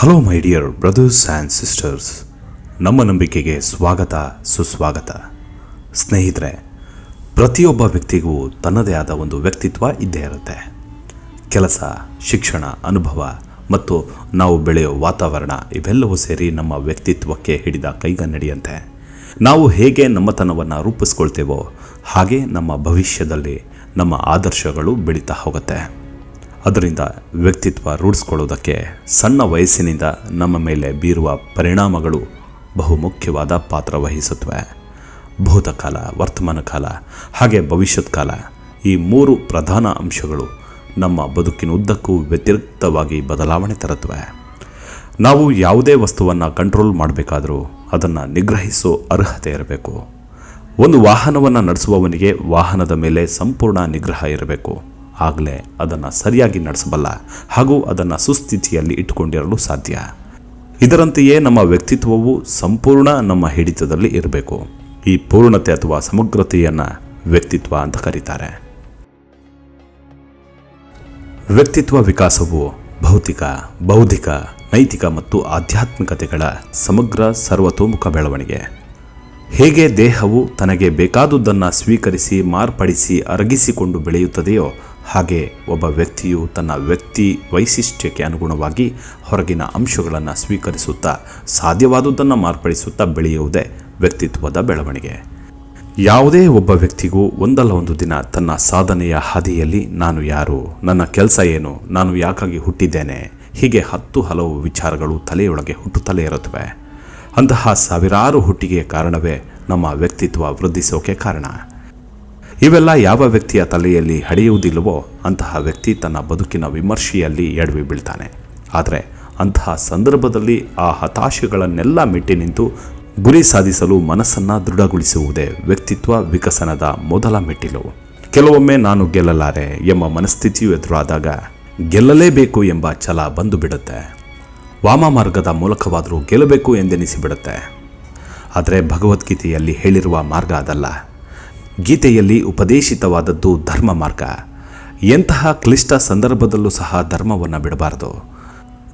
Hello my dear brothers and sisters ನಮ್ಮ ನಂಬಿಕೆಗೆ ಸ್ವಾಗತ, ಸುಸ್ವಾಗತ. ಸ್ನೇಹಿತರೆ, ಪ್ರತಿಯೊಬ್ಬ ವ್ಯಕ್ತಿಗೂ ತನ್ನದೇ ಆದ ಒಂದು ವ್ಯಕ್ತಿತ್ವ ಇದ್ದೇ ಇರುತ್ತೆ. ಕೆಲಸ, ಶಿಕ್ಷಣ, ಅನುಭವ ಮತ್ತು ನಾವು ಬೆಳೆಯೋ ವಾತಾವರಣ ಇವೆಲ್ಲವೂ ಸೇರಿ ನಮ್ಮ ವ್ಯಕ್ತಿತ್ವಕ್ಕೆ ಹಿಡಿದ ಕೈಗನ್ನಡಿಯಂತೆ. ನಾವು ಹೇಗೆ ನಮ್ಮತನವನ್ನು ರೂಪಿಸ್ಕೊಳ್ತೇವೋ ಹಾಗೆ ನಮ್ಮ ಭವಿಷ್ಯದಲ್ಲಿ ನಮ್ಮ ಆದರ್ಶಗಳು ಬೆಳೀತಾ ಹೋಗುತ್ತೆ. ಅದರಿಂದ ವ್ಯಕ್ತಿತ್ವ ರೂಢಿಸ್ಕೊಳ್ಳೋದಕ್ಕೆ ಸಣ್ಣ ವಯಸ್ಸಿನಿಂದ ನಮ್ಮ ಮೇಲೆ ಬೀರುವ ಪರಿಣಾಮಗಳು ಬಹುಮುಖ್ಯವಾದ ಪಾತ್ರ ವಹಿಸುತ್ತವೆ. ಭೂತಕಾಲ, ವರ್ತಮಾನ ಕಾಲ, ಹಾಗೆ ಭವಿಷ್ಯತ್ ಕಾಲ ಈ ಮೂರು ಪ್ರಧಾನ ಅಂಶಗಳು ನಮ್ಮ ಬದುಕಿನ ಉದ್ದಕ್ಕೂ ವ್ಯತಿರಿಕ್ತವಾಗಿ ಬದಲಾವಣೆ ತರುತ್ತವೆ. ನಾವು ಯಾವುದೇ ವಸ್ತುವನ್ನು ಕಂಟ್ರೋಲ್ ಮಾಡಬೇಕಾದರೂ ಅದನ್ನು ನಿಗ್ರಹಿಸೋ ಅರ್ಹತೆ ಇರಬೇಕು. ಒಂದು ವಾಹನವನ್ನು ನಡೆಸುವವನಿಗೆ ವಾಹನದ ಮೇಲೆ ಸಂಪೂರ್ಣ ನಿಗ್ರಹ ಇರಬೇಕು. ಆಗಲೇ ಅದನ್ನು ಸರಿಯಾಗಿ ನಡೆಸಬಲ್ಲ ಹಾಗೂ ಅದನ್ನು ಸುಸ್ಥಿತಿಯಲ್ಲಿ ಇಟ್ಟುಕೊಂಡಿರಲು ಸಾಧ್ಯ. ಇದರಂತೆಯೇ ನಮ್ಮ ವ್ಯಕ್ತಿತ್ವವು ಸಂಪೂರ್ಣ ನಮ್ಮ ಹಿಡಿತದಲ್ಲಿ ಇರಬೇಕು. ಈ ಪೂರ್ಣತೆ ಅಥವಾ ಸಮಗ್ರತೆಯನ್ನು ವ್ಯಕ್ತಿತ್ವ ಅಂತ ಕರೀತಾರೆ. ವ್ಯಕ್ತಿತ್ವ ವಿಕಾಸವು ಭೌತಿಕ, ಬೌದ್ಧಿಕ, ನೈತಿಕ ಮತ್ತು ಆಧ್ಯಾತ್ಮಿಕತೆಗಳ ಸಮಗ್ರ ಸರ್ವತೋಮುಖ ಬೆಳವಣಿಗೆ. ಹೇಗೆ ದೇಹವು ತನಗೆ ಬೇಕಾದುದನ್ನು ಸ್ವೀಕರಿಸಿ ಮಾರ್ಪಡಿಸಿ ಅರಗಿಸಿಕೊಂಡು ಬೆಳೆಯುತ್ತದೆಯೋ ಹಾಗೆ ಒಬ್ಬ ವ್ಯಕ್ತಿಯು ತನ್ನ ವ್ಯಕ್ತಿ ವೈಶಿಷ್ಟ್ಯಕ್ಕೆ ಅನುಗುಣವಾಗಿ ಹೊರಗಿನ ಅಂಶಗಳನ್ನು ಸ್ವೀಕರಿಸುತ್ತಾ ಸಾಧ್ಯವಾದುದನ್ನು ಮಾರ್ಪಡಿಸುತ್ತಾ ಬೆಳೆಯುವುದೇ ವ್ಯಕ್ತಿತ್ವದ ಬೆಳವಣಿಗೆ. ಯಾವುದೇ ಒಬ್ಬ ವ್ಯಕ್ತಿಗೂ ಒಂದಲ್ಲ ಒಂದು ದಿನ ತನ್ನ ಸಾಧನೆಯ ಹಾದಿಯಲ್ಲಿ ನಾನು ಯಾರು, ನನ್ನ ಕೆಲಸ ಏನು, ನಾನು ಯಾಕಾಗಿ ಹುಟ್ಟಿದ್ದೇನೆ, ಹೀಗೆ ಹತ್ತು ಹಲವು ವಿಚಾರಗಳು ತಲೆಯೊಳಗೆ ಹುಟ್ಟುತ್ತಲೇ ಇರುತ್ತವೆ. ಅಂತಹ ಸಾವಿರಾರು ಹುಟ್ಟಿಗೆ ಕಾರಣವೇ ನಮ್ಮ ವ್ಯಕ್ತಿತ್ವ ವೃದ್ಧಿಸೋಕೆ ಕಾರಣ. ಇವೆಲ್ಲ ಯಾವ ವ್ಯಕ್ತಿಯ ತಲೆಯಲ್ಲಿ ಹಡಿಯುವುದಿಲ್ಲವೋ ಅಂತಹ ವ್ಯಕ್ತಿ ತನ್ನ ಬದುಕಿನ ವಿಮರ್ಶೆಯಲ್ಲಿ ಎಡವಿ ಬೀಳ್ತಾನೆ. ಆದರೆ ಅಂತಹ ಸಂದರ್ಭದಲ್ಲಿ ಆ ಹತಾಶೆಗಳನ್ನೆಲ್ಲ ಮೆಟ್ಟಿ ನಿಂತು ಗುರಿ ಸಾಧಿಸಲು ಮನಸ್ಸನ್ನು ದೃಢಗೊಳಿಸುವುದೇ ವ್ಯಕ್ತಿತ್ವ ವಿಕಸನದ ಮೊದಲ ಮೆಟ್ಟಿಲು. ಕೆಲವೊಮ್ಮೆ ನಾನು ಗೆಲ್ಲಲಾರೆ ಎಂಬ ಮನಸ್ಥಿತಿಯು ಎದುರಾದಾಗ ಗೆಲ್ಲಲೇಬೇಕು ಎಂಬ ಛಲ ಬಂದು ಬಿಡುತ್ತೆ ವಾಮ ಮಾರ್ಗದ ಮೂಲಕವಾದರೂ ಗೆಲ್ಲಬೇಕು ಎಂದೆನಿಸಿಬಿಡುತ್ತೆ. ಆದರೆ ಭಗವದ್ಗೀತೆಯಲ್ಲಿ ಹೇಳಿರುವ ಮಾರ್ಗ ಅದಲ್ಲ. ಗೀತೆಯಲ್ಲಿ ಉಪದೇಶಿತವಾದದ್ದು ಧರ್ಮ ಮಾರ್ಗ ಎಂತಹ ಕ್ಲಿಷ್ಟ ಸಂದರ್ಭದಲ್ಲೂ ಸಹ ಧರ್ಮವನ್ನು ಬಿಡಬಾರದು.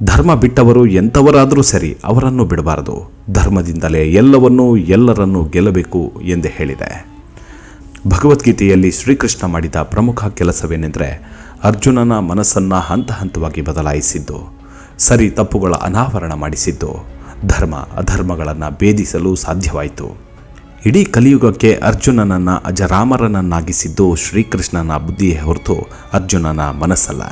ಧರ್ಮ ಬಿಟ್ಟವರು ಎಂಥವರಾದರೂ ಸರಿ ಅವರನ್ನು ಬಿಡಬಾರದು. ಧರ್ಮದಿಂದಲೇ ಎಲ್ಲವನ್ನೂ ಎಲ್ಲರನ್ನೂ ಗೆಲ್ಲಬೇಕು ಎಂದು ಹೇಳಿದೆ. ಭಗವದ್ಗೀತೆಯಲ್ಲಿ ಶ್ರೀಕೃಷ್ಣ ಮಾಡಿದ ಪ್ರಮುಖ ಕೆಲಸವೇನೆಂದರೆ ಅರ್ಜುನನ ಮನಸ್ಸನ್ನು ಹಂತ ಹಂತವಾಗಿ ಬದಲಾಯಿಸಿದ್ದು, ಸರಿ ತಪ್ಪುಗಳ ಅನಾವರಣ ಮಾಡಿಸಿದ್ದು, ಧರ್ಮ ಅಧರ್ಮಗಳನ್ನು ಭೇದಿಸಲು ಸಾಧ್ಯವಾಯಿತು. ಇಡೀ ಕಲಿಯುಗಕ್ಕೆ ಅರ್ಜುನನನ್ನು, ಅಜರಾಮರನನ್ನಾಗಿಸಿದ್ದು ಶ್ರೀಕೃಷ್ಣನ ಬುದ್ಧಿಯೇ ಹೊರತು ಅರ್ಜುನನ ಮನಸ್ಸಲ್ಲ.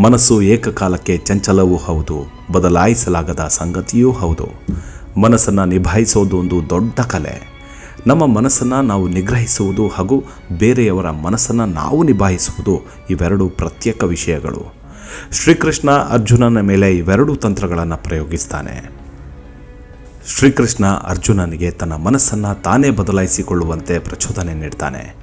ಮನಸ್ಸು ಏಕಕಾಲಕ್ಕೆ ಚಂಚಲವೂ ಹೌದು, ಬದಲಾಯಿಸಲಾಗದ ಸಂಗತಿಯೂ ಹೌದು. ಮನಸ್ಸನ್ನು ನಿಭಾಯಿಸೋದು ಒಂದು ದೊಡ್ಡ ಕಲೆ. ನಮ್ಮ ಮನಸ್ಸನ್ನು ನಾವು ನಿಗ್ರಹಿಸುವುದು ಹಾಗೂ ಬೇರೆಯವರ ಮನಸ್ಸನ್ನು ನಾವು ನಿಭಾಯಿಸುವುದು ಇವೆರಡು ಪ್ರತ್ಯೇಕ ವಿಷಯಗಳು. ಶ್ರೀಕೃಷ್ಣ ಅರ್ಜುನನ ಮೇಲೆ ಇವೆರಡೂ ತಂತ್ರಗಳನ್ನು ಪ್ರಯೋಗಿಸ್ತಾನೆ. ಶ್ರೀಕೃಷ್ಣ ಅರ್ಜುನನಿಗೆ ತನ್ನ ಮನಸ್ಸನ್ನು ತಾನೇ ಬದಲಾಯಿಸಿಕೊಳ್ಳುವಂತೆ ಪ್ರಚೋದನೆ ನೀಡ್ತಾನೆ.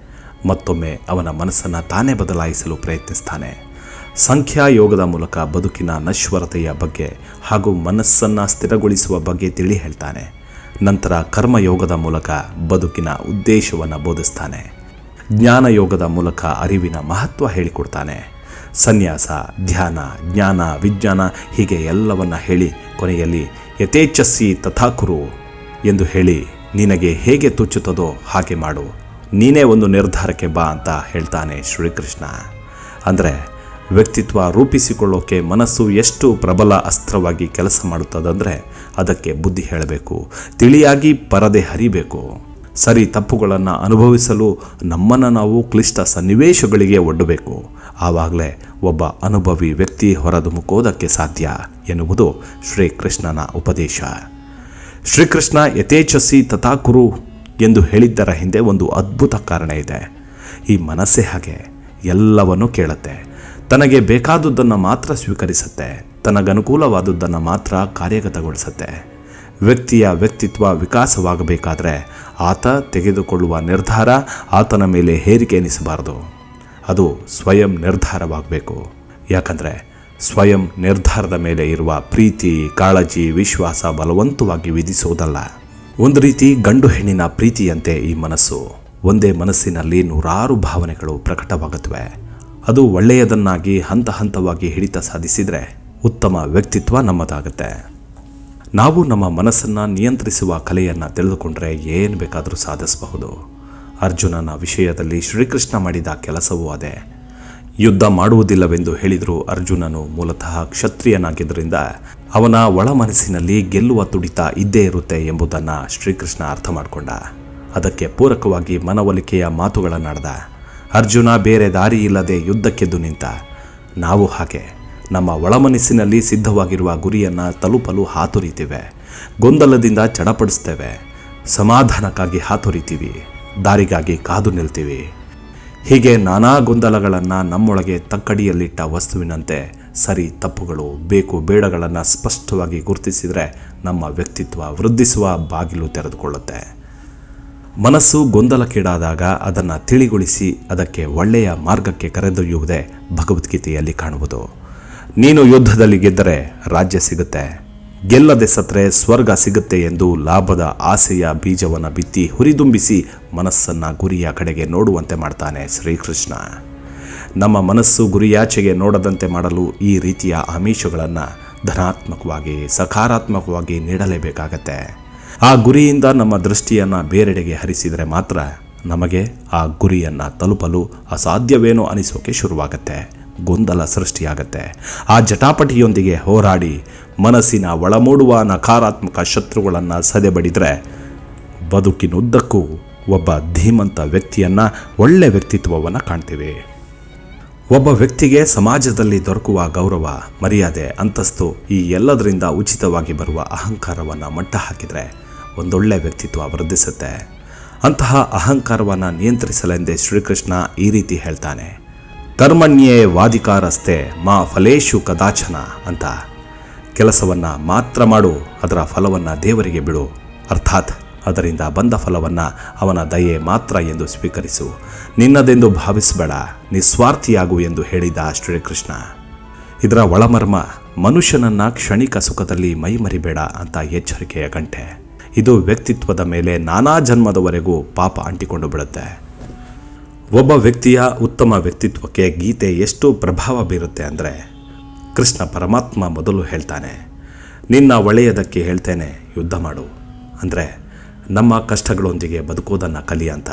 ಮತ್ತೊಮ್ಮೆ ಅವನ ಮನಸ್ಸನ್ನು ತಾನೇ ಬದಲಾಯಿಸಲು ಪ್ರಯತ್ನಿಸ್ತಾನೆ. ಸಂಖ್ಯಾಯೋಗದ ಮೂಲಕ ಬದುಕಿನ ನಶ್ವರತೆಯ ಬಗ್ಗೆ ಹಾಗೂ ಮನಸ್ಸನ್ನು ಸ್ಥಿರಗೊಳಿಸುವ ಬಗ್ಗೆ ತಿಳಿ ಹೇಳ್ತಾನೆ. ನಂತರ ಕರ್ಮಯೋಗದ ಮೂಲಕ ಬದುಕಿನ ಉದ್ದೇಶವನ್ನು ಬೋಧಿಸ್ತಾನೆ. ಜ್ಞಾನಯೋಗದ ಮೂಲಕ ಅರಿವಿನ ಮಹತ್ವ ಹೇಳಿಕೊಡ್ತಾನೆ. ಸನ್ಯಾಸ, ಧ್ಯಾನ, ಜ್ಞಾನ, ವಿಜ್ಞಾನ ಹೀಗೆ ಎಲ್ಲವನ್ನ ಹೇಳಿ ಕೊನೆಯಲ್ಲಿ ಯಥೇಚ್ಛಸಿ ತಥಾಕುರು ಎಂದು ಹೇಳಿ ನಿನಗೆ ಹೇಗೆ ತುಚ್ಚುತ್ತದೋ ಹಾಗೆ ಮಾಡು. ನೀನೇ ಒಂದು ನಿರ್ಧಾರಕ್ಕೆ ಬಾ ಅಂತ ಹೇಳ್ತಾನೆ ಶ್ರೀಕೃಷ್ಣ. ಅಂದರೆ ವ್ಯಕ್ತಿತ್ವ ರೂಪಿಸಿಕೊಳ್ಳೋಕೆ ಮನಸ್ಸು ಎಷ್ಟು ಪ್ರಬಲ ಅಸ್ತ್ರವಾಗಿ ಕೆಲಸ ಮಾಡುತ್ತದಂದರೆ ಅದಕ್ಕೆ ಬುದ್ಧಿ ಹೇಳಬೇಕು. ತಿಳಿಯಾಗಿ ಪರದೆ ಹರಿಬೇಕು. ಸರಿ ತಪ್ಪುಗಳನ್ನು ಅನುಭವಿಸಲು ನಮ್ಮನ್ನು ನಾವು ಕ್ಲಿಷ್ಟ ಸನ್ನಿವೇಶಗಳಿಗೆ ಒಡ್ಡಬೇಕು. ಆವಾಗಲೇ ಒಬ್ಬ ಅನುಭವಿ ವ್ಯಕ್ತಿ ಹೊರಧುಮುಕೋದಕ್ಕೆ ಸಾಧ್ಯ. ಎನ್ನುವುದು ಶ್ರೀಕೃಷ್ಣನ ಉಪದೇಶ. ಶ್ರೀಕೃಷ್ಣ ಯಥೇಚ್ಛಸಿ ತಥಾಕುರು ಎಂದು ಹೇಳಿದ್ದರ ಹಿಂದೆ ಒಂದು ಅದ್ಭುತ ಕಾರಣ ಇದೆ. ಈ ಮನಸ್ಸೇ ಹಾಗೆ ಎಲ್ಲವನ್ನೂ ಕೇಳುತ್ತೆ. ತನಗೆ ಬೇಕಾದುದನ್ನು ಮಾತ್ರ ಸ್ವೀಕರಿಸುತ್ತೆ. ತನಗನುಕೂಲವಾದುದನ್ನು ಮಾತ್ರ ಕಾರ್ಯಗತಗೊಳಿಸುತ್ತೆ. ವ್ಯಕ್ತಿಯ ವ್ಯಕ್ತಿತ್ವ ವಿಕಾಸವಾಗಬೇಕಾದರೆ ಆತ ತೆಗೆದುಕೊಳ್ಳುವ ನಿರ್ಧಾರ ಆತನ ಮೇಲೆ ಹೇರಿಕೆ ಎನಿಸಬಾರದು. ಅದು ಸ್ವಯಂ ನಿರ್ಧಾರವಾಗಬೇಕು. ಯಾಕಂದರೆ ಸ್ವಯಂ ನಿರ್ಧಾರದ ಮೇಲೆ ಇರುವ ಪ್ರೀತಿ, ಕಾಳಜಿ, ವಿಶ್ವಾಸ ಬಲವಂತವಾಗಿ ವಿಧಿಸುವುದಲ್ಲ. ಒಂದು ರೀತಿ ಗಂಡು ಹೆಣ್ಣಿನ ಪ್ರೀತಿಯಂತೆ ಈ ಮನಸ್ಸು. ಒಂದೇ ಮನಸ್ಸಿನಲ್ಲಿ ನೂರಾರು ಭಾವನೆಗಳು ಪ್ರಕಟವಾಗುತ್ತವೆ. ಅದು ಒಳ್ಳೆಯದನ್ನಾಗಿ, ಹಂತ ಹಂತವಾಗಿ ಹಿಡಿತ ಸಾಧಿಸಿದರೆ ಉತ್ತಮ ವ್ಯಕ್ತಿತ್ವ ನಮ್ಮದಾಗುತ್ತೆ. ನಾವು ನಮ್ಮ ಮನಸ್ಸನ್ನು ನಿಯಂತ್ರಿಸುವ ಕಲೆಯನ್ನು ತಿಳಿದುಕೊಂಡರೆ ಏನು ಬೇಕಾದರೂ ಸಾಧಿಸಬಹುದು. ಅರ್ಜುನನ ವಿಷಯದಲ್ಲಿ ಶ್ರೀಕೃಷ್ಣ ಮಾಡಿದ ಕೆಲಸವೂ ಅದೇ. ಯುದ್ಧ ಮಾಡುವುದಿಲ್ಲವೆಂದು ಹೇಳಿದರು ಅರ್ಜುನನು. ಮೂಲತಃ ಕ್ಷತ್ರಿಯನಾಗಿದ್ದರಿಂದ ಅವನ ಒಳ ಮನಸ್ಸಿನಲ್ಲಿ ಗೆಲ್ಲುವ ತುಡಿತ ಇದ್ದೇ ಇರುತ್ತೆ ಎಂಬುದನ್ನು ಶ್ರೀಕೃಷ್ಣ ಅರ್ಥ ಮಾಡಿಕೊಂಡ. ಅದಕ್ಕೆ ಪೂರಕವಾಗಿ ಮನವೊಲಿಕೆಯ ಮಾತುಗಳನ್ನಾಡ್ದ. ಅರ್ಜುನ ಬೇರೆ ದಾರಿ ಇಲ್ಲದೆ ಯುದ್ಧಕ್ಕೆದ್ದು ನಿಂತ. ನಾವು ಹಾಗೆ. ನಮ್ಮ ಒಳಮನಸ್ಸಿನಲ್ಲಿ ಸಿದ್ಧವಾಗಿರುವ ಗುರಿಯನ್ನು ತಲುಪಲು ಹಾತೊರಿತೇವೆ. ಗೊಂದಲದಿಂದ ಚಡಪಡಿಸ್ತೇವೆ. ಸಮಾಧಾನಕ್ಕಾಗಿ ಹಾತೊರಿತೀವಿ. ದಾರಿಗಾಗಿ ಕಾದು ನಿಲ್ತೀವಿ. ಹೀಗೆ ನಾನಾ ಗೊಂದಲಗಳನ್ನು ನಮ್ಮೊಳಗೆ ತಕ್ಕಡಿಯಲ್ಲಿಟ್ಟ ವಸ್ತುವಿನಂತೆ ಸರಿ ತಪ್ಪುಗಳು, ಬೇಕು ಬೇಡಗಳನ್ನು ಸ್ಪಷ್ಟವಾಗಿ ಗುರುತಿಸಿದರೆ ನಮ್ಮ ವ್ಯಕ್ತಿತ್ವ ವೃದ್ಧಿಸುವ ಬಾಗಿಲು ತೆರೆದುಕೊಳ್ಳುತ್ತೆ. ಮನಸ್ಸು ಗೊಂದಲಕ್ಕೀಡಾದಾಗ ಅದನ್ನು ತಿಳಿಗೊಳಿಸಿ ಅದಕ್ಕೆ ಒಳ್ಳೆಯ ಮಾರ್ಗಕ್ಕೆ ಕರೆದೊಯ್ಯುವುದೇ ಭಗವದ್ಗೀತೆಯಲ್ಲಿ ಕಾಣುವುದು. ನೀನು ಯುದ್ಧದಲ್ಲಿ ಗೆದ್ದರೆ ರಾಜ್ಯ ಸಿಗುತ್ತೆ. ಗೆಲ್ಲದೆ ಸತ್ರೆ ಸ್ವರ್ಗ ಸಿಗುತ್ತೆ ಎಂದು ಲಾಭದ ಆಸೆಯ ಬೀಜವನ್ನು ಬಿತ್ತಿ ಹುರಿದುಂಬಿಸಿ ಮನಸ್ಸನ್ನು ಗುರಿಯ ಕಡೆಗೆ ನೋಡುವಂತೆ ಮಾಡ್ತಾನೆ ಶ್ರೀಕೃಷ್ಣ. ನಮ್ಮ ಮನಸ್ಸು ಗುರಿಯಾಚೆಗೆ ನೋಡದಂತೆ ಮಾಡಲು ಈ ರೀತಿಯ ಆಮಿಷಗಳನ್ನು ಧನಾತ್ಮಕವಾಗಿ, ಸಕಾರಾತ್ಮಕವಾಗಿ ನೀಡಲೇಬೇಕಾಗತ್ತೆ. ಆ ಗುರಿಯಿಂದ ನಮ್ಮ ದೃಷ್ಟಿಯನ್ನು ಬೇರೆಡೆಗೆ ಹರಿಸಿದರೆ ಮಾತ್ರ ನಮಗೆ ಆ ಗುರಿಯನ್ನು ತಲುಪಲು ಅಸಾಧ್ಯವೇನೋ ಅನಿಸೋಕೆ ಶುರುವಾಗತ್ತೆ. ಗೊಂದಲ ಸೃಷ್ಟಿಯಾಗತ್ತೆ. ಆ ಜಟಾಪಟಿಯೊಂದಿಗೆ ಹೋರಾಡಿ ಮನಸ್ಸಿನ ಒಳಮೂಡುವ ನಕಾರಾತ್ಮಕ ಶತ್ರುಗಳನ್ನು ಸದೆಬಡಿದರೆ ಬದುಕಿನುದ್ದಕ್ಕೂ ಒಬ್ಬ ಧೀಮಂತ ವ್ಯಕ್ತಿಯನ್ನು ಒಳ್ಳೆ ವ್ಯಕ್ತಿತ್ವವನ್ನು ಕಾಣ್ತೀವಿ. ಒಬ್ಬ ವ್ಯಕ್ತಿಗೆ ಸಮಾಜದಲ್ಲಿ ದೊರಕುವ ಗೌರವ, ಮರ್ಯಾದೆ, ಅಂತಸ್ತು ಈ ಎಲ್ಲದರಿಂದ ಉಚಿತವಾಗಿ ಬರುವ ಅಹಂಕಾರವನ್ನು ಮಟ್ಟ ಹಾಕಿದರೆ ಒಂದೊಳ್ಳೆ ವ್ಯಕ್ತಿತ್ವ ವೃದ್ಧಿಸುತ್ತೆ. ಅಂತಹ ಅಹಂಕಾರವನ್ನು ನಿಯಂತ್ರಿಸಲೆಂದೇ ಶ್ರೀಕೃಷ್ಣ ಈ ರೀತಿ ಹೇಳ್ತಾನೆ. ಕರ್ಮಣ್ಯೇ ವಾದಿಕಾರಸ್ತೆ ಮಾ ಫಲೇಶು ಕದಾಚನ ಅಂತ. ಕೆಲಸವನ್ನು ಮಾತ್ರ ಮಾಡು, ಅದರ ಫಲವನ್ನು ದೇವರಿಗೆ ಬಿಡು. ಅರ್ಥಾತ್ ಅದರಿಂದ ಬಂದ ಫಲವನ್ನು ಅವನ ದಯೆ ಮಾತ್ರ ಎಂದು ಸ್ವೀಕರಿಸು. ನಿನ್ನದೆಂದು ಭಾವಿಸಬೇಡ, ನಿಸ್ವಾರ್ಥಿಯಾಗು ಎಂದು ಹೇಳಿದ ಶ್ರೀಕೃಷ್ಣ. ಇದರ ಒಳಮರ್ಮ, ಮನುಷ್ಯನನ್ನ ಕ್ಷಣಿಕ ಸುಖದಲ್ಲಿ ಮೈಮರಿಬೇಡ ಅಂತ ಎಚ್ಚರಿಕೆಯ ಗಂಟೆ. ಇದು ವ್ಯಕ್ತಿತ್ವದ ಮೇಲೆ ನಾನಾ ಜನ್ಮದವರೆಗೂ ಪಾಪ ಅಂಟಿಕೊಂಡು ಬಿಡುತ್ತೆ. ಒಬ್ಬ ವ್ಯಕ್ತಿಯ ಉತ್ತಮ ವ್ಯಕ್ತಿತ್ವಕ್ಕೆ ಗೀತೆ ಎಷ್ಟು ಪ್ರಭಾವ ಬೀರುತ್ತೆ ಅಂದರೆ ಕೃಷ್ಣ ಪರಮಾತ್ಮ ಮೊದಲು ಹೇಳ್ತಾನೆ, ನಿನ್ನ ಒಳ್ಳೆಯದಕ್ಕೆ ಹೇಳ್ತೇನೆ, ಯುದ್ಧ ಮಾಡು. ಅಂದರೆ, ನಮ್ಮ ಕಷ್ಟಗಳೊಂದಿಗೆ ಬದುಕೋದನ್ನು ಕಲಿ ಅಂತ.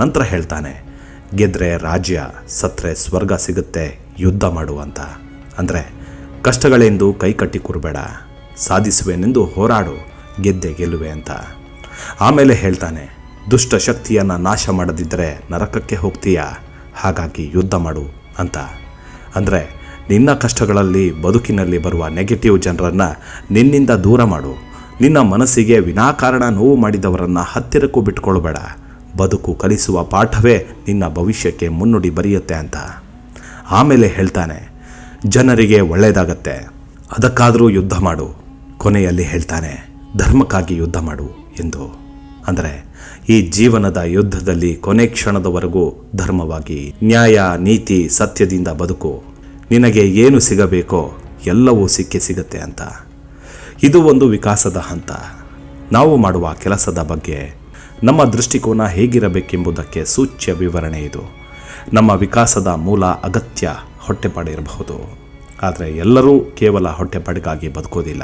ನಂತರ ಹೇಳ್ತಾನೆ, ಗೆದ್ರೆ ರಾಜ್ಯ, ಸತ್ರೆ ಸ್ವರ್ಗ ಸಿಗುತ್ತೆ, ಯುದ್ಧ ಮಾಡು ಅಂತ. ಅಂದರೆ, ಕಷ್ಟಗಳೆಂದು ಕೈಕಟ್ಟಿ ಕೂರಬೇಡ, ಸಾಧಿಸುವೆನೆಂದು ಹೋರಾಡು, ಗೆದ್ದೆ ಗೆಲ್ಲುವೆ ಅಂತ. ಆಮೇಲೆ ಹೇಳ್ತಾನೆ ದುಷ್ಟ ಶಕ್ತಿಯನ್ನು ನಾಶ ಮಾಡದಿದ್ದರೆ ನರಕಕ್ಕೆ ಹೋಗ್ತೀಯಾ? ಹಾಗಾಗಿ ಯುದ್ಧ ಮಾಡು ಅಂತ. ಅಂದರೆ ನಿನ್ನ ಕಷ್ಟಗಳಲ್ಲಿ ಬದುಕಿನಲ್ಲಿ ಬರುವ ನೆಗೆಟಿವ್ ಜನರನ್ನು ನಿನ್ನಿಂದ ದೂರ ಮಾಡು. ನಿನ್ನ ಮನಸ್ಸಿಗೆ ವಿನಾಕಾರಣ ನೋವು ಮಾಡಿದವರನ್ನು ಹತ್ತಿರಕ್ಕೂ ಬಿಟ್ಕೊಳ್ಬೇಡ. ಬದುಕು ಕಲಿಸುವ ಪಾಠವೇ ನಿನ್ನ ಭವಿಷ್ಯಕ್ಕೆ ಮುನ್ನುಡಿ ಬರೆಯುತ್ತೆ ಅಂತ. ಆಮೇಲೆ ಹೇಳ್ತಾನೆ, ಜನರಿಗೆ ಒಳ್ಳೆಯದಾಗತ್ತೆ ಅದಕ್ಕಾದರೂ ಯುದ್ಧ ಮಾಡು. ಕೊನೆಯಲ್ಲಿ ಹೇಳ್ತಾನೆ, ಧರ್ಮಕ್ಕಾಗಿ ಯುದ್ಧ ಮಾಡು ಎಂದು. ಅಂದರೆ ಈ ಜೀವನದ ಯುದ್ಧದಲ್ಲಿ ಕೊನೆ ಕ್ಷಣದವರೆಗೂ ಧರ್ಮವಾಗಿ, ನ್ಯಾಯ, ನೀತಿ, ಸತ್ಯದಿಂದ ಬದುಕು. ನಿನಗೆ ಏನು ಸಿಗಬೇಕೋ ಎಲ್ಲವೂ ಸಿಕ್ಕಿ ಸಿಗುತ್ತೆ ಅಂತ. ಇದು ಒಂದು ವಿಕಾಸದ ಹಂತ. ನಾವು ಮಾಡುವ ಕೆಲಸದ ಬಗ್ಗೆ, ನಮ್ಮ ದೃಷ್ಟಿಕೋನ ಹೇಗಿರಬೇಕೆಂಬುದಕ್ಕೆ ಸೂಚ್ಯ ವಿವರಣೆ ಇದು. ನಮ್ಮ ವಿಕಾಸದ ಮೂಲ ಅಗತ್ಯ ಹೊಟ್ಟೆಪಾಡಿರಬಹುದು. ಆದರೆ ಎಲ್ಲರೂ ಕೇವಲ ಹೊಟ್ಟೆಪಾಡಿಗಾಗಿ ಬದುಕೋದಿಲ್ಲ.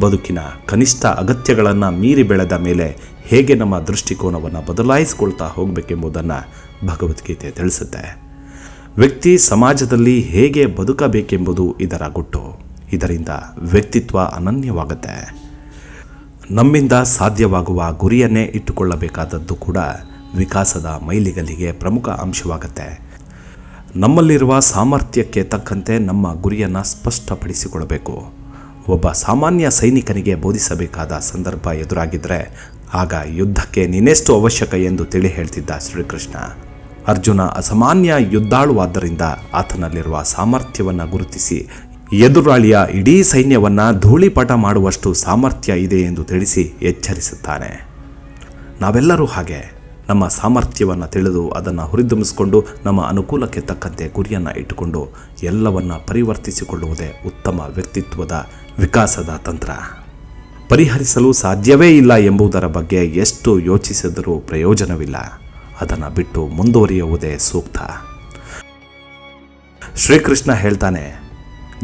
ಬದುಕಿನ ಕನಿಷ್ಠ ಅಗತ್ಯಗಳನ್ನು ಮೀರಿ ಬೆಳೆದ ಮೇಲೆ ಹೇಗೆ ನಮ್ಮ ದೃಷ್ಟಿಕೋನವನ್ನು ಬದಲಾಯಿಸಿಕೊಳ್ತಾ ಹೋಗಬೇಕೆಂಬುದನ್ನು ಭಗವದ್ಗೀತೆ ತಿಳಿಸುತ್ತೆ. ವ್ಯಕ್ತಿ ಸಮಾಜದಲ್ಲಿ ಹೇಗೆ ಬದುಕಬೇಕೆಂಬುದು ಇದರ ಗುಟ್ಟು. ಇದರಿಂದ ವ್ಯಕ್ತಿತ್ವ ಅನನ್ಯವಾಗುತ್ತೆ. ನಮ್ಮಿಂದ ಸಾಧ್ಯವಾಗುವ ಗುರಿಯನ್ನೇ ಇಟ್ಟುಕೊಳ್ಳಬೇಕಾದದ್ದು ಕೂಡ ವಿಕಾಸದ ಮೈಲಿಗಲ್ಲಿಗೆ ಪ್ರಮುಖ ಅಂಶವಾಗುತ್ತೆ. ನಮ್ಮಲ್ಲಿರುವ ಸಾಮರ್ಥ್ಯಕ್ಕೆ ತಕ್ಕಂತೆ ನಮ್ಮ ಗುರಿಯನ್ನು ಸ್ಪಷ್ಟಪಡಿಸಿಕೊಳ್ಳಬೇಕು ಒಬ್ಬ ಸಾಮಾನ್ಯ ಸೈನಿಕನಿಗೆ ಬೋಧಿಸಬೇಕಾದ ಸಂದರ್ಭ ಎದುರಾಗಿದ್ದರೆ ಆಗ ಯುದ್ಧಕ್ಕೆ ನೀನೆಷ್ಟು ಅವಶ್ಯಕ ಎಂದು ತಿಳಿ ಹೇಳ್ತಿದ್ದ ಶ್ರೀಕೃಷ್ಣ. ಅರ್ಜುನ ಅಸಾಮಾನ್ಯ ಯುದ್ಧಾಳುವಾದ್ದರಿಂದ ಆತನಲ್ಲಿರುವ ಸಾಮರ್ಥ್ಯವನ್ನು ಗುರುತಿಸಿ ಎದುರಾಳಿಯ ಇಡೀ ಸೈನ್ಯವನ್ನು ಧೂಳಿಪಟ ಮಾಡುವಷ್ಟು ಸಾಮರ್ಥ್ಯ ಇದೆ ಎಂದು ತಿಳಿಸಿ ಎಚ್ಚರಿಸುತ್ತಾನೆ. ನಾವೆಲ್ಲರೂ ಹಾಗೆ ನಮ್ಮ ಸಾಮರ್ಥ್ಯವನ್ನು ತಿಳಿದು ಅದನ್ನು ಹುರಿದುಂಬಿಸಿಕೊಂಡು ನಮ್ಮ ಅನುಕೂಲಕ್ಕೆ ತಕ್ಕಂತೆ ಗುರಿಯನ್ನು ಇಟ್ಟುಕೊಂಡು ಎಲ್ಲವನ್ನು ಪರಿವರ್ತಿಸಿಕೊಳ್ಳುವುದೇ ಉತ್ತಮ ವ್ಯಕ್ತಿತ್ವದ ವಿಕಾಸದ ತಂತ್ರ. ಪರಿಹರಿಸಲು ಸಾಧ್ಯವೇ ಇಲ್ಲ ಎಂಬುದರ ಬಗ್ಗೆ ಎಷ್ಟು ಯೋಚಿಸಿದರೂ ಪ್ರಯೋಜನವಿಲ್ಲ. ಅದನ್ನು ಬಿಟ್ಟು ಮುಂದುವರಿಯುವುದೇ ಸೂಕ್ತ. ಶ್ರೀಕೃಷ್ಣ ಹೇಳ್ತಾನೆ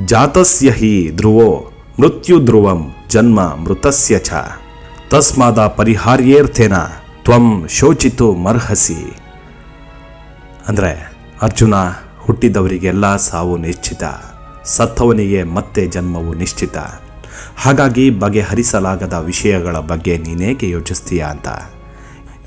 ಜಾತಸ್ಯ ಹಿ ಧ್ರುವೋ ಮೃತ್ಯು ಧ್ರುವಂ ಜನ್ಮ ಮೃತಸ್ಯ ಚ. ತಸ್ಮಾದ ಪರಿಹಾರ್ಯೇರ್ಥೇನ ತ್ವಂ ಶೋಚಿತು ಮರ್ಹಸಿ. ಅಂದರೆ ಅರ್ಜುನ ಹುಟ್ಟಿದವರಿಗೆಲ್ಲ ಸಾವು ನಿಶ್ಚಿತ. ಸತ್ತವನಿಗೆ ಮತ್ತೆ ಜನ್ಮವು ನಿಶ್ಚಿತ. ಹಾಗಾಗಿ ಬಗೆಹರಿಸಲಾಗದ ವಿಷಯಗಳ ಬಗ್ಗೆ ನೀನೇಕೆ ಯೋಚಿಸ್ತೀಯಾ ಅಂತ.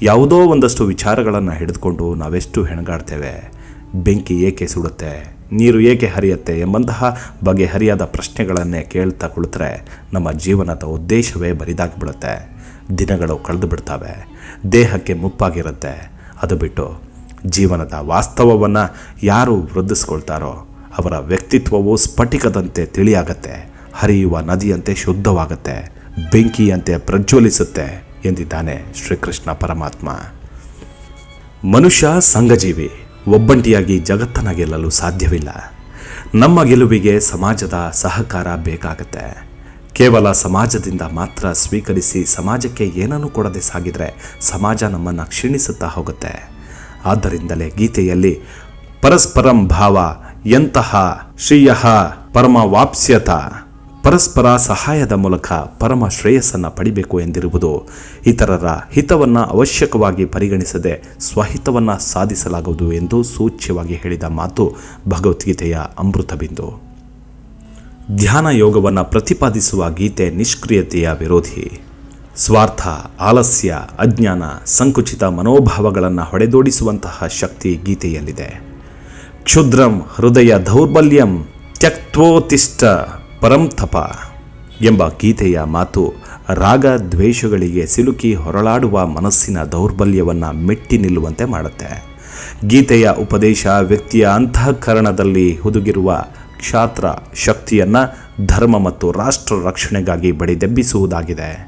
ಯಾವುದೋ ಒಂದಷ್ಟು ವಿಚಾರಗಳನ್ನು ಹಿಡಿದುಕೊಂಡು ನಾವೆಷ್ಟು ಹೆಣಗಾಡ್ತೇವೆ. ಬೆಂಕಿ ಏಕೆ ಸುಡುತ್ತೆ, ನೀರು ಏಕೆ ಹರಿಯುತ್ತೆ ಎಂಬಂತಹ ಬಗೆಹರಿಯಾದ ಪ್ರಶ್ನೆಗಳನ್ನೇ ಕೇಳ್ತಾ ಕುಳಿತರೆ ನಮ್ಮ ಜೀವನದ ಉದ್ದೇಶವೇ ಬರಿದಾಗಿಬಿಡುತ್ತೆ. ದಿನಗಳು ಕಳೆದು ಬಿಡ್ತವೆ ದೇಹಕ್ಕೆ ಮುಪ್ಪಾಗಿರುತ್ತೆ. ಅದು ಬಿಟ್ಟು ಜೀವನದ ವಾಸ್ತವವನ್ನು ಯಾರು ವೃದ್ಧಿಸ್ಕೊಳ್ತಾರೋ ಅವರ ವ್ಯಕ್ತಿತ್ವವು ಸ್ಫಟಿಕದಂತೆ ತಿಳಿಯಾಗತ್ತೆ, ಹರಿಯುವ ನದಿಯಂತೆ ಶುದ್ಧವಾಗತ್ತೆ, ಬೆಂಕಿಯಂತೆ ಪ್ರಜ್ವಲಿಸುತ್ತೆ ಎಂದಿದ್ದಾನೆ ಶ್ರೀಕೃಷ್ಣ ಪರಮಾತ್ಮ. ಮನುಷ್ಯ ಸಂಘಜೀವಿ, ಒಬ್ಬಂಟಿಯಾಗಿ ಜಗತ್ತನ ಗೆಲ್ಲಲು ಸಾಧ್ಯವಿಲ್ಲ. ನಮ್ಮ ಗೆಲುವಿಗೆ ಸಮಾಜದ ಸಹಕಾರ ಬೇಕಾಗತ್ತೆ. ಕೇವಲ ಸಮಾಜದಿಂದ ಮಾತ್ರ ಸ್ವೀಕರಿಸಿ ಸಮಾಜಕ್ಕೆ ಏನನ್ನೂ ಕೊಡದೆ ಸಾಗಿದರೆ ಸಮಾಜ ನಮ್ಮನ್ನು ಕ್ಷೀಣಿಸುತ್ತಾ ಹೋಗುತ್ತೆ. ಆದ್ದರಿಂದಲೇ ಗೀತೆಯಲ್ಲಿ ಪರಸ್ಪರಂ ಭಾವ ಎಂತಹ ಶ್ರೇಯ ಪರಮ ವಾಪ್ಸ್ಯತ ಪರಸ್ಪರ ಸಹಾಯದ ಮೂಲಕ ಪರಮ ಶ್ರೇಯಸ್ಸನ್ನು ಪಡಿಬೇಕು ಎಂದಿರುವುದು ಇತರರ ಹಿತವನ್ನು ಅವಶ್ಯಕವಾಗಿ ಪರಿಗಣಿಸದೆ ಸ್ವಹಿತವನ್ನು ಸಾಧಿಸಲಾಗುವುದು ಎಂದು ಸೂಚ್ಯವಾಗಿ ಹೇಳಿದ ಮಾತು ಭಗವದ್ಗೀತೆಯ ಅಮೃತ ಬಿಂದು. ಧ್ಯಾನ ಯೋಗವನ್ನು ಪ್ರತಿಪಾದಿಸುವ ಗೀತೆ ನಿಷ್ಕ್ರಿಯತೆಯ ವಿರೋಧಿ. ಸ್ವಾರ್ಥ, ಆಲಸ್ಯ, ಅಜ್ಞಾನ, ಸಂಕುಚಿತ ಮನೋಭಾವಗಳನ್ನು ಹೊಡೆದೋಡಿಸುವಂತಹ ಶಕ್ತಿ ಗೀತೆಯಲ್ಲಿದೆ. ಕ್ಷುದ್ರಂ ಹೃದಯ ದೌರ್ಬಲ್ಯಂ ತ್ಯಕ್ತೋತಿಷ್ಟ ಪರಂಥಪ ಎಂಬ ಗೀತೆಯ ಮಾತು ರಾಗ ದ್ವೇಷಗಳಿಗೆ ಸಿಲುಕಿ ಹೊರಳಾಡುವ ಮನಸ್ಸಿನ ದೌರ್ಬಲ್ಯವನ್ನು ಮೆಟ್ಟಿ ನಿಲ್ಲುವಂತೆ ಮಾಡುತ್ತೆ. ಗೀತೆಯ ಉಪದೇಶ ವ್ಯಕ್ತಿಯ ಅಂತಃಕರಣದಲ್ಲಿ ಹುದುಗಿರುವ ಕ್ಷಾತ್ರ ಶಕ್ತಿಯನ್ನು ಧರ್ಮ ಮತ್ತು ರಾಷ್ಟ್ರ ರಕ್ಷಣೆಗಾಗಿ ಬಡಿದೆಬ್ಬಿಸುವುದಾಗಿದೆ.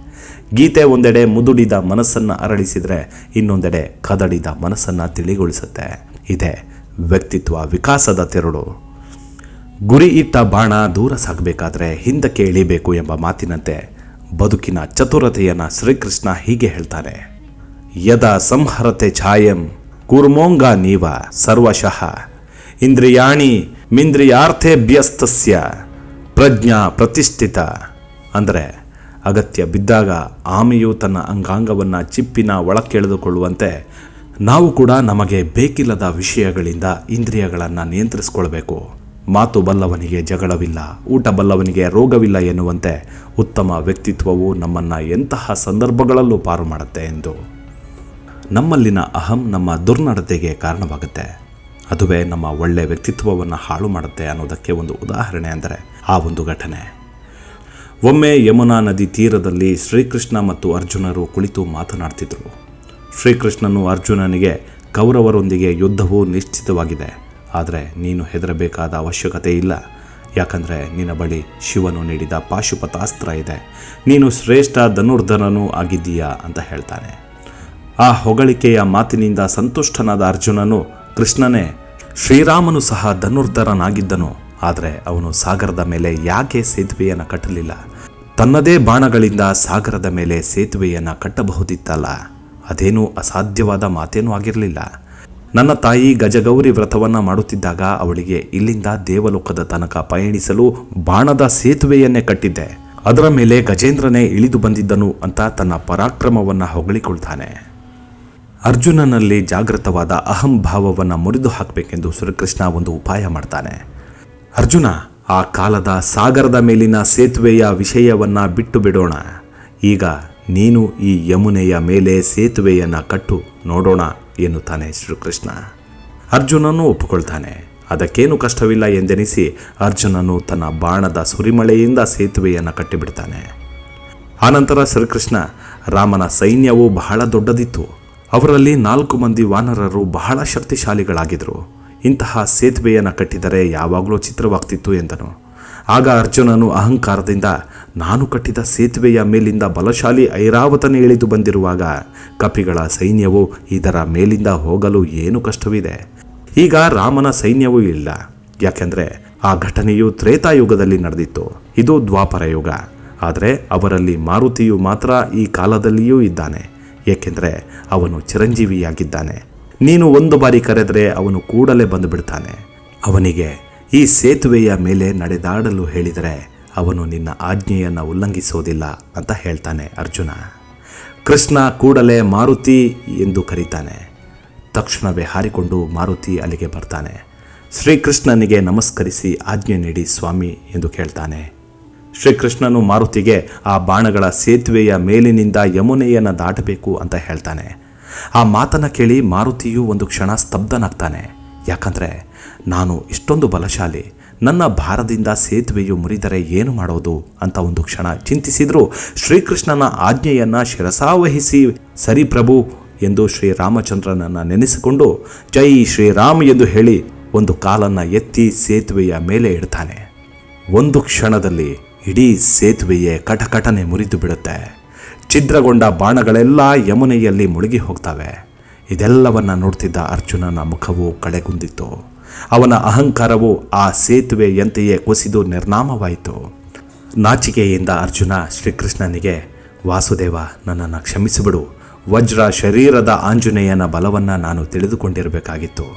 ಗೀತೆ ಒಂದೆಡೆ ಮುದುಡಿದ ಮನಸ್ಸನ್ನು ಅರಳಿಸಿದರೆ ಇನ್ನೊಂದೆಡೆ ಕದಡಿದ ಮನಸ್ಸನ್ನು ತಿಳಿಗೊಳಿಸುತ್ತೆ. ಇದೆ ವ್ಯಕ್ತಿತ್ವ, ವಿಕಾಸದ ತೆರಳು. ಗುರಿ ಇಟ್ಟ ಬಾಣ ದೂರ ಸಾಗಬೇಕಾದ್ರೆ ಹಿಂದಕ್ಕೆ ಇಳಿಬೇಕು ಎಂಬ ಮಾತಿನಂತೆ ಬದುಕಿನ ಚತುರತೆಯನ್ನು ಶ್ರೀಕೃಷ್ಣ ಹೀಗೆ ಹೇಳ್ತಾನೆ. ಯದ ಸಂಹರತೆ ಛಾಯಂ ಕುರ್ಮೋಂಗ ನೀವ ಸರ್ವಶಃ. ಇಂದ್ರಿಯಾಣಿ ಮಿಂದ್ರಿಯಾರ್ಥೇಭ್ಯಸ್ತಸ್ಯ ಪ್ರಜ್ಞಾ ಪ್ರತಿಷ್ಠಿತ. ಅಂದರೆ ಅಗತ್ಯ ಬಿದ್ದಾಗ ಆಮೆಯು ತನ್ನ ಅಂಗಾಂಗವನ್ನು ಚಿಪ್ಪಿನ ಒಳಕ್ಕೆಳೆದುಕೊಳ್ಳುವಂತೆ ನಾವು ಕೂಡ ನಮಗೆ ಬೇಕಿಲ್ಲದ ವಿಷಯಗಳಿಂದ ಇಂದ್ರಿಯಗಳನ್ನು ನಿಯಂತ್ರಿಸಿಕೊಳ್ಬೇಕು. ಮಾತು ಬಲ್ಲವನಿಗೆ ಜಗಳವಿಲ್ಲ, ಊಟ ಬಲ್ಲವನಿಗೆ ರೋಗವಿಲ್ಲ ಎನ್ನುವಂತೆ ಉತ್ತಮ ವ್ಯಕ್ತಿತ್ವವು ನಮ್ಮನ್ನು ಎಂತಹ ಸಂದರ್ಭಗಳಲ್ಲೂ ಪಾರು ಮಾಡುತ್ತೆ ಎಂದು. ನಮ್ಮಲ್ಲಿನ ಅಹಂ ನಮ್ಮ ದುರ್ನಡತೆಗೆ ಕಾರಣವಾಗುತ್ತೆ. ಅದುವೇ ನಮ್ಮ ಒಳ್ಳೆಯ ವ್ಯಕ್ತಿತ್ವವನ್ನು ಹಾಳು ಮಾಡುತ್ತೆ ಅನ್ನೋದಕ್ಕೆ ಒಂದು ಉದಾಹರಣೆ ಅಂದರೆ ಆ ಒಂದು ಘಟನೆ. ಒಮ್ಮೆ ಯಮುನಾ ನದಿ ತೀರದಲ್ಲಿ ಶ್ರೀಕೃಷ್ಣ ಮತ್ತು ಅರ್ಜುನರು ಕುಳಿತು ಮಾತನಾಡ್ತಿದ್ರು. ಶ್ರೀಕೃಷ್ಣನು ಅರ್ಜುನನಿಗೆ ಕೌರವರೊಂದಿಗೆ ಯುದ್ಧವು ನಿಶ್ಚಿತವಾಗಿದೆ. ಆದರೆ ನೀನು ಹೆದರಬೇಕಾದ ಅವಶ್ಯಕತೆ ಇಲ್ಲ. ಯಾಕಂದರೆ ನಿನ್ನ ಬಳಿ ಶಿವನು ನೀಡಿದ ಪಾಶುಪತಾಸ್ತ್ರ ಇದೆ. ನೀನು ಶ್ರೇಷ್ಠ ಧನುರ್ಧನನೂ ಆಗಿದ್ದೀಯಾ? ಅಂತ ಹೇಳ್ತಾನೆ. ಆ ಹೊಗಳಿಕೆಯ ಮಾತಿನಿಂದ ಸಂತುಷ್ಟನಾದ ಅರ್ಜುನನು, ಕೃಷ್ಣನೇ, ಶ್ರೀರಾಮನು ಸಹ ಧನುರ್ಧರನಾಗಿದ್ದನು. ಆದರೆ ಅವನು ಸಾಗರದ ಮೇಲೆ ಯಾಕೆ ಸೇತುವೆಯನ್ನು ಕಟ್ಟಲಿಲ್ಲ? ತನ್ನದೇ ಬಾಣಗಳಿಂದ ಸಾಗರದ ಮೇಲೆ ಸೇತುವೆಯನ್ನು ಕಟ್ಟಬಹುದಿತ್ತಲ್ಲ. ಅದೇನೂ ಅಸಾಧ್ಯವಾದ ಮಾತೇನೂ ಆಗಿರಲಿಲ್ಲ. ನನ್ನ ತಾಯಿ ಗಜಗೌರಿ ವ್ರತವನ್ನು ಮಾಡುತ್ತಿದ್ದಾಗ ಅವಳಿಗೆ ಇಲ್ಲಿಂದ ದೇವಲೋಕದ ತನಕ ಪಯಣಿಸಲು ಬಾಣದ ಸೇತುವೆಯನ್ನೇ ಕಟ್ಟಿದ್ದೆ. ಅದರ ಮೇಲೆ ಗಜೇಂದ್ರನೇ ಇಳಿದು ಬಂದಿದ್ದನು ಅಂತ ತನ್ನ ಪರಾಕ್ರಮವನ್ನು ಹೊಗಳಿಕೊಳ್ತಾನೆ. ಅರ್ಜುನನಲ್ಲಿ ಜಾಗೃತವಾದ ಅಹಂಭಾವವನ್ನು ಮುರಿದು ಹಾಕಬೇಕೆಂದು ಶ್ರೀಕೃಷ್ಣ ಒಂದು ಉಪಾಯ ಮಾಡ್ತಾನೆ. ಅರ್ಜುನ, ಆ ಕಾಲದ ಸಾಗರದ ಮೇಲಿನ ಸೇತುವೆಯ ವಿಷಯವನ್ನು ಬಿಟ್ಟು ಬಿಡೋಣ. ಈಗ ನೀನು ಈ ಯಮುನೆಯ ಮೇಲೆ ಸೇತುವೆಯನ್ನು ಕಟ್ಟು ನೋಡೋಣ ಎನ್ನುತ್ತಾನೆ ಶ್ರೀಕೃಷ್ಣ. ಅರ್ಜುನನು ಒಪ್ಪಿಕೊಳ್ತಾನೆ. ಅದಕ್ಕೇನು ಕಷ್ಟವಿಲ್ಲ ಎಂದೆನಿಸಿ ಅರ್ಜುನನು ತನ್ನ ಬಾಣದ ಸುರಿಮಳೆಯಿಂದ ಸೇತುವೆಯನ್ನು ಕಟ್ಟಿಬಿಡ್ತಾನೆ. ಆನಂತರ ಶ್ರೀಕೃಷ್ಣ, ರಾಮನ ಸೈನ್ಯವು ಬಹಳ ದೊಡ್ಡದಿತ್ತು. ಅವರಲ್ಲಿ ನಾಲ್ಕು ಮಂದಿ ವಾನರರು ಬಹಳ ಶಕ್ತಿಶಾಲಿಗಳಾಗಿದ್ದರು ಇಂತಹ ಸೇತುವೆಯನ್ನು ಕಟ್ಟಿದರೆ ಯಾವಾಗಲೂ ಚಿತ್ರವಾಗ್ತಿತ್ತು ಎಂದನು. ಆಗ ಅರ್ಜುನನು ಅಹಂಕಾರದಿಂದ, ನಾನು ಕಟ್ಟಿದ ಸೇತುವೆಯ ಮೇಲಿಂದ ಬಲಶಾಲಿ ಐರಾವತನ ಇಳಿದು ಬಂದಿರುವಾಗ ಕಪಿಗಳ ಸೈನ್ಯವು ಇದರ ಮೇಲಿಂದ ಹೋಗಲು ಏನು ಕಷ್ಟವಿದೆ? ಈಗ ರಾಮನ ಸೈನ್ಯವೂ ಇಲ್ಲ. ಯಾಕೆಂದರೆ ಆ ಘಟನೆಯು ತ್ರೇತಾಯುಗದಲ್ಲಿ ನಡೆದಿತ್ತು. ಇದು ದ್ವಾಪರ ಯುಗ. ಆದರೆ ಅವರಲ್ಲಿ ಮಾರುತಿಯು ಮಾತ್ರ ಈ ಕಾಲದಲ್ಲಿಯೂ ಇದ್ದಾನೆ. ಏಕೆಂದರೆ ಅವನು ಚಿರಂಜೀವಿಯಾಗಿದ್ದಾನೆ. ನೀನು ಒಂದು ಬಾರಿ ಕರೆದರೆ ಅವನು ಕೂಡಲೇ ಬಂದುಬಿಡ್ತಾನೆ. ಅವನಿಗೆ ಈ ಸೇತುವೆಯ ಮೇಲೆ ನಡೆದಾಡಲು ಹೇಳಿದರೆ ಅವನು ನಿನ್ನ ಆಜ್ಞೆಯನ್ನು ಉಲ್ಲಂಘಿಸೋದಿಲ್ಲ ಅಂತ ಹೇಳ್ತಾನೆ ಅರ್ಜುನ. ಕೃಷ್ಣ ಕೂಡಲೇ ಮಾರುತಿ ಎಂದು ಕರೀತಾನೆ. ತಕ್ಷಣವೇ ಹಾರಿಕೊಂಡು ಮಾರುತಿ ಅಲ್ಲಿಗೆ ಬರ್ತಾನೆ. ಶ್ರೀಕೃಷ್ಣನಿಗೆ ನಮಸ್ಕರಿಸಿ ಆಜ್ಞೆ ನೀಡಿ ಸ್ವಾಮಿ ಎಂದು ಕೇಳ್ತಾನೆ. ಶ್ರೀಕೃಷ್ಣನು ಮಾರುತಿಗೆ ಆ ಬಾಣಗಳ ಸೇತುವೆಯ ಮೇಲಿನಿಂದ ಯಮುನೆಯನ್ನು ದಾಟಬೇಕು ಅಂತ ಹೇಳ್ತಾನೆ. ಆ ಮಾತನ್ನು ಕೇಳಿ ಮಾರುತಿಯು ಒಂದು ಕ್ಷಣ ಸ್ತಬ್ಧನಾಗ್ತಾನೆ. ಯಾಕಂದರೆ ನಾನು ಇಷ್ಟೊಂದು ಬಲಶಾಲಿ, ನನ್ನ ಭಾರದಿಂದ ಸೇತುವೆಯು ಮುರಿದರೆ ಏನು ಮಾಡೋದು ಅಂತ ಒಂದು ಕ್ಷಣ ಚಿಂತಿಸಿದರೂ ಶ್ರೀಕೃಷ್ಣನ ಆಜ್ಞೆಯನ್ನು ಶಿರಸಾವಹಿಸಿ, ಸರಿ ಪ್ರಭು ಎಂದು ಶ್ರೀರಾಮಚಂದ್ರನನ್ನು ನೆನೆಸಿಕೊಂಡು, ಜೈ ಶ್ರೀರಾಮ್ ಎಂದು ಹೇಳಿ ಒಂದು ಕಾಲನ್ನು ಎತ್ತಿ ಸೇತುವೆಯ ಮೇಲೆ ಇಡ್ತಾನೆ. ಒಂದು ಕ್ಷಣದಲ್ಲಿ ಇಡೀ ಸೇತುವೆಯೇ ಕಟಕಟನೆ ಮುರಿದು ಬಿಡುತ್ತೆ. ಛಿದ್ರಗೊಂಡ ಬಾಣಗಳೆಲ್ಲ ಯಮುನೆಯಲ್ಲಿ ಮುಳುಗಿ ಹೋಗ್ತವೆ. ಇದೆಲ್ಲವನ್ನ ನೋಡ್ತಿದ್ದ ಅರ್ಜುನನ ಮುಖವು ಕಳೆಗುಂದಿತ್ತು. ಅವನ ಅಹಂಕಾರವು ಆ ಸೇತುವೆಯಂತೆಯೇ ಕುಸಿದು ನಿರ್ನಾಮವಾಯಿತು. ನಾಚಿಕೆಯಿಂದ ಅರ್ಜುನ ಶ್ರೀಕೃಷ್ಣನಿಗೆ, ವಾಸುದೇವ, ನನ್ನನ್ನು ಕ್ಷಮಿಸಿಬಿಡು. ವಜ್ರ ಶರೀರದ ಆಂಜನೇಯನ ಬಲವನ್ನು ನಾನು ತಿಳಿದುಕೊಂಡಿರಬೇಕಾಗಿತ್ತು.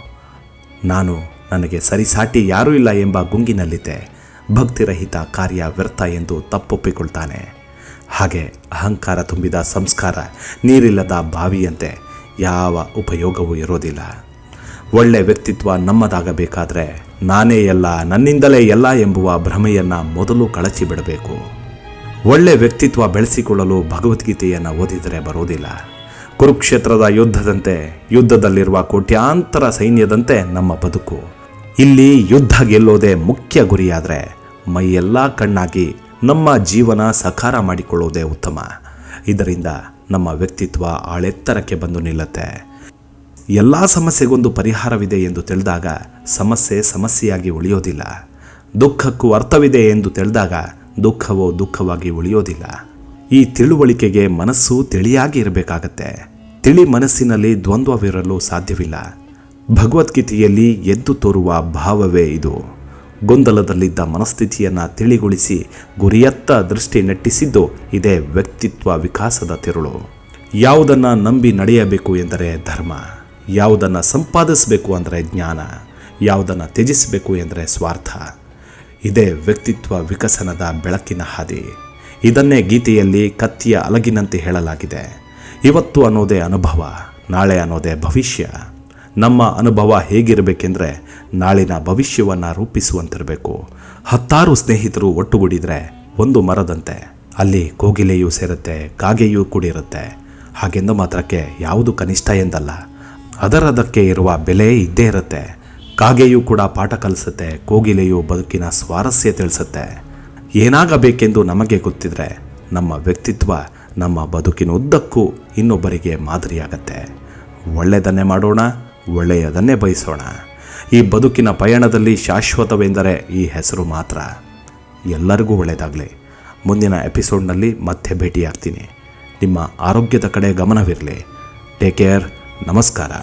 ನಾನು ನನಗೆ ಸರಿಸಾಟಿ ಯಾರೂ ಇಲ್ಲ ಎಂಬ ಗುಂಗಿನಲ್ಲಿದ್ದೆ. ಭಕ್ತಿರಹಿತ ಕಾರ್ಯ ವ್ಯರ್ಥ ಎಂದು ತಪ್ಪೊಪ್ಪಿಕೊಳ್ತಾನೆ. ಹಾಗೆ ಅಹಂಕಾರ ತುಂಬಿದ ಸಂಸ್ಕಾರ, ನೀರಿಲ್ಲದ ಬಾವಿಯಂತೆ ಯಾವ ಉಪಯೋಗವೂ ಇರೋದಿಲ್ಲ. ಒಳ್ಳೆ ವ್ಯಕ್ತಿತ್ವ ನಮ್ಮದಾಗಬೇಕಾದ್ರೆ ನಾನೇ ಎಲ್ಲ ನನ್ನಿಂದಲೇ ಎಲ್ಲ ಎಂಬುವ ಭ್ರಮೆಯನ್ನು ಮೊದಲು ಕಳಚಿ ಬಿಡಬೇಕು. ಒಳ್ಳೆ ವ್ಯಕ್ತಿತ್ವ ಬೆಳೆಸಿಕೊಳ್ಳಲು ಭಗವದ್ಗೀತೆಯನ್ನು ಓದಿದರೆ ಬರೋದಿಲ್ಲ. ಕುರುಕ್ಷೇತ್ರದ ಯುದ್ಧದಂತೆ, ಯುದ್ಧದಲ್ಲಿರುವ ಕೋಟ್ಯಾಂತರ ಸೈನ್ಯದಂತೆ ನಮ್ಮ ಬದುಕು. ಇಲ್ಲಿ ಯುದ್ಧ ಗೆಲ್ಲೋದೇ ಮುಖ್ಯ ಗುರಿಯಾದರೆ ಮೈಯೆಲ್ಲ ಕಣ್ಣಾಗಿ ನಮ್ಮ ಜೀವನ ಸಕಾರ ಮಾಡಿಕೊಳ್ಳೋದೇ ಉತ್ತಮ. ಇದರಿಂದ ನಮ್ಮ ವ್ಯಕ್ತಿತ್ವ ಆಳೆತ್ತರಕ್ಕೆ ಬಂದು ನಿಲ್ಲುತ್ತೆ. ಎಲ್ಲ ಸಮಸ್ಯೆಗೊಂದು ಪರಿಹಾರವಿದೆ ಎಂದು ತಿಳಿದಾಗ ಸಮಸ್ಯೆ ಸಮಸ್ಯೆಯಾಗಿ ಉಳಿಯೋದಿಲ್ಲ. ದುಃಖಕ್ಕೂ ಅರ್ಥವಿದೆ ಎಂದು ತಿಳಿದಾಗ ದುಃಖವೋ ದುಃಖವಾಗಿ ಉಳಿಯೋದಿಲ್ಲ. ಈ ತಿಳುವಳಿಕೆಗೆ ಮನಸ್ಸು ತಿಳಿಯಾಗಿ ಇರಬೇಕಾಗತ್ತೆ. ತಿಳಿ ಮನಸ್ಸಿನಲ್ಲಿ ದ್ವಂದ್ವವಿರಲು ಸಾಧ್ಯವಿಲ್ಲ. ಭಗವದ್ಗೀತೆಯಲ್ಲಿ ಎದ್ದು ತೋರುವ ಭಾವವೇ ಇದು. ಗೊಂದಲದಲ್ಲಿದ್ದ ಮನಸ್ಥಿತಿಯನ್ನು ತಿಳಿಗೊಳಿಸಿ ಗುರಿಯತ್ತ ದೃಷ್ಟಿ ನೆಟ್ಟಿಸಿದ್ದು ಇದೇ ವ್ಯಕ್ತಿತ್ವ ವಿಕಾಸದ ತಿರುಳು. ಯಾವುದನ್ನು ನಂಬಿ ನಡೆಯಬೇಕು ಎಂದರೆ ಧರ್ಮ. ಯಾವುದನ್ನು ಸಂಪಾದಿಸಬೇಕು ಅಂದರೆ ಜ್ಞಾನ, ಯಾವುದನ್ನು ತ್ಯಜಿಸಬೇಕು ಎಂದರೆ ಸ್ವಾರ್ಥ. ಇದೇ ವ್ಯಕ್ತಿತ್ವ ವಿಕಸನದ ಬೆಳಕಿನ ಹಾದಿ. ಇದನ್ನೇ ಗೀತೆಯಲ್ಲಿ ಕತ್ತಿಯ ಅಲಗಿನಂತೆ ಹೇಳಲಾಗಿದೆ. ಇವತ್ತು ಅನ್ನೋದೇ ಅನುಭವ, ನಾಳೆ ಅನ್ನೋದೇ ಭವಿಷ್ಯ. ನಮ್ಮ ಅನುಭವ ಹೇಗಿರಬೇಕೆಂದರೆ ನಾಳಿನ ಭವಿಷ್ಯವನ್ನು ರೂಪಿಸುವಂತಿರಬೇಕು. ಹತ್ತಾರು ಸ್ನೇಹಿತರು ಒಟ್ಟುಗೂಡಿದರೆ ಒಂದು ಮರದಂತೆ. ಅಲ್ಲಿ ಕೋಗಿಲೆಯೂ ಸೇರುತ್ತೆ, ಕಾಗೆಯೂ ಕೂಡಿರುತ್ತೆ. ಹಾಗೆಂದು ಮಾತ್ರಕ್ಕೆ ಯಾವುದು ಕನಿಷ್ಠ ಎಂದಲ್ಲ. ಅದರದಕ್ಕೆ ಇರುವ ಬೆಲೆ ಇದ್ದೇ ಇರುತ್ತೆ. ಕಾಗೆಯೂ ಕೂಡ ಪಾಠ ಕಲಿಸುತ್ತೆ, ಕೋಗಿಲೆಯು ಬದುಕಿನ ಸ್ವಾರಸ್ಯ ತಿಳಿಸುತ್ತೆ. ಏನಾಗಬೇಕೆಂದು ನಮಗೆ ಗೊತ್ತಿದ್ರೆ ನಮ್ಮ ವ್ಯಕ್ತಿತ್ವ ನಮ್ಮ ಬದುಕಿನ ಉದ್ದಕ್ಕೂ ಇನ್ನೊಬ್ಬರಿಗೆ ಮಾದರಿಯಾಗತ್ತೆ. ಒಳ್ಳೆಯದನ್ನೇ ಮಾಡೋಣ, ಒಳ್ಳೆಯದನ್ನೇ ಬಯಸೋಣ. ಈ ಬದುಕಿನ ಪಯಣದಲ್ಲಿ ಶಾಶ್ವತವೆಂದರೆ ಈ ಹೆಸರು ಮಾತ್ರ. ಎಲ್ಲರಿಗೂ ಒಳ್ಳೆಯದಾಗಲಿ. ಮುಂದಿನ ಎಪಿಸೋಡ್ನಲ್ಲಿ ಮತ್ತೆ ಭೇಟಿಯಾಗ್ತೀನಿ. ನಿಮ್ಮ ಆರೋಗ್ಯದ ಕಡೆ ಗಮನವಿರಲಿ. Take care. ನಮಸ್ಕಾರ